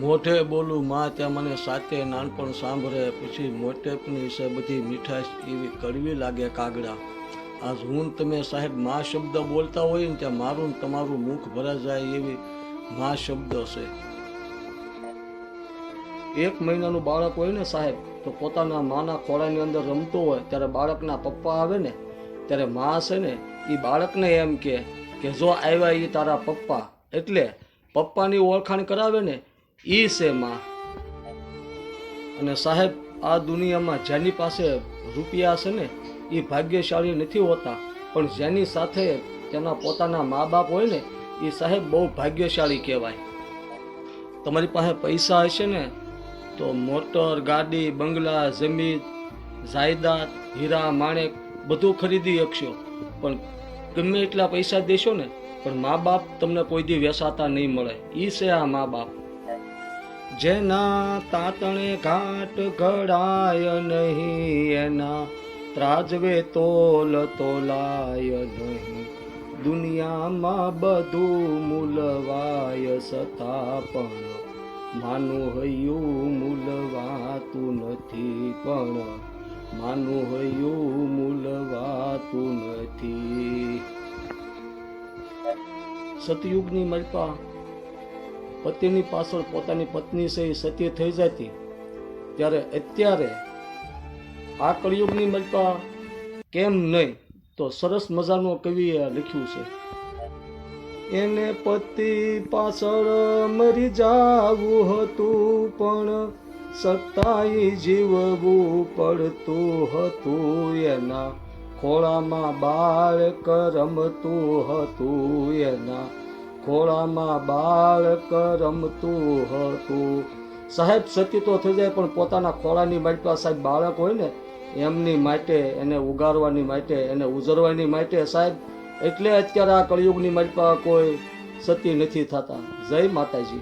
મોઢે બોલું, માં ત્યાં મને સાતે નાનપણ સાંભળે, પછી મોટેપની છે બધી મીઠાશ એવી કડવી લાગે કાગડા. આજ હું તમે સાહેબ મા શબ્દ બોલતા હોય ને ત્યાં મારું તમારું મુખ ભરા જાય એવી માં શબ્દ છે એક મહિનાનું બાળક હોય ને સાહેબ, તો પોતાના માના ખોળાની અંદર રમતો હોય, ત્યારે બાળકના પપ્પા આવે ને, ત્યારે મા છે ને, એ બાળકને એમ કે જો આવ્યા એ તારા પપ્પા. એટલે પપ્પાની ઓળખાણ કરાવે ને એ છે માં. અને સાહેબ, આ દુનિયામાં જેની પાસે રૂપિયા છે ને એ ભાગ્યશાળી નથી હોતા. પણ જેની સાથે તેના પોતાના મા બાપ હોય ને એ સાહેબ બહુ ભાગ્યશાળી કહેવાય. તમારી પાસે પૈસા હશે ને, તો મોટર, ગાડી, બંગલા, જમીન, જાયદાદ, હીરા, માણેક, બધું ખરીદી શકશો. પણ ગમે એટલા પૈસા દેશો ને, પણ મા બાપ તમને કોઈ દી વેસાતા નહીં મળે. એ છે આ મા બાપ જેના તાતણે ઘાટ ઘડાય નહીં, એના ત્રાજવે તોલ તોલાય નહીં. દુનિયામાં બધું મૂલવાય સતા પણ માનું હૈયું મૂલવાતું નથી પણ માનું હૈયું મૂલવાતું નથી. સતયુગની મલપા પતિની પાછળ પોતાની પત્ની છે એ સત્ય થઈ જતી. ત્યારે અત્યારે આ કળિયુગની મલપા કેમ નહીં તો સરસ મજાનું કવિએ લખ્યું છે. એને પતિ પાછળ મરી જાવું હતું પણ સત્તાઈ જીવવું પડતું હતું એના ખોળામાં બાળક રમતું હતું એના ખોળામાં બાળક રમતું હતું. સાહેબ સતી તો થઈ જાય, પણ પોતાના ખોળાની માટપા સાહેબ બાળક હોય ને, એમની માટે, એને ઉગારવાની માટે, એને ઉજરવાની માટે સાહેબ, એટલે અત્યારે આ કળિયુગની માટપા કોઈ સતી નથી થતા. જય માતાજી.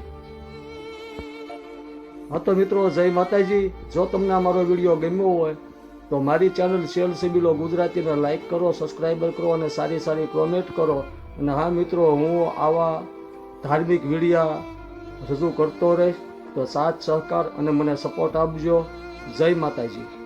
હા તો મિત્રો, જય માતાજી. જો તમને અમારો વીડિયો ગમ્યો હોય, તો મારી ચેનલ સેલ સિબિલો ગુજરાતીને લાઇક કરો, સબસ્ક્રાઈબર કરો અને સારી સારી કોમેન્ટ કરો. અને હા મિત્રો, હું આવા ધાર્મિક વિડીયા રજૂ કરતો રહીશ. તો સાથ, સહકાર અને મને સપોર્ટ આપજો. જય માતાજી.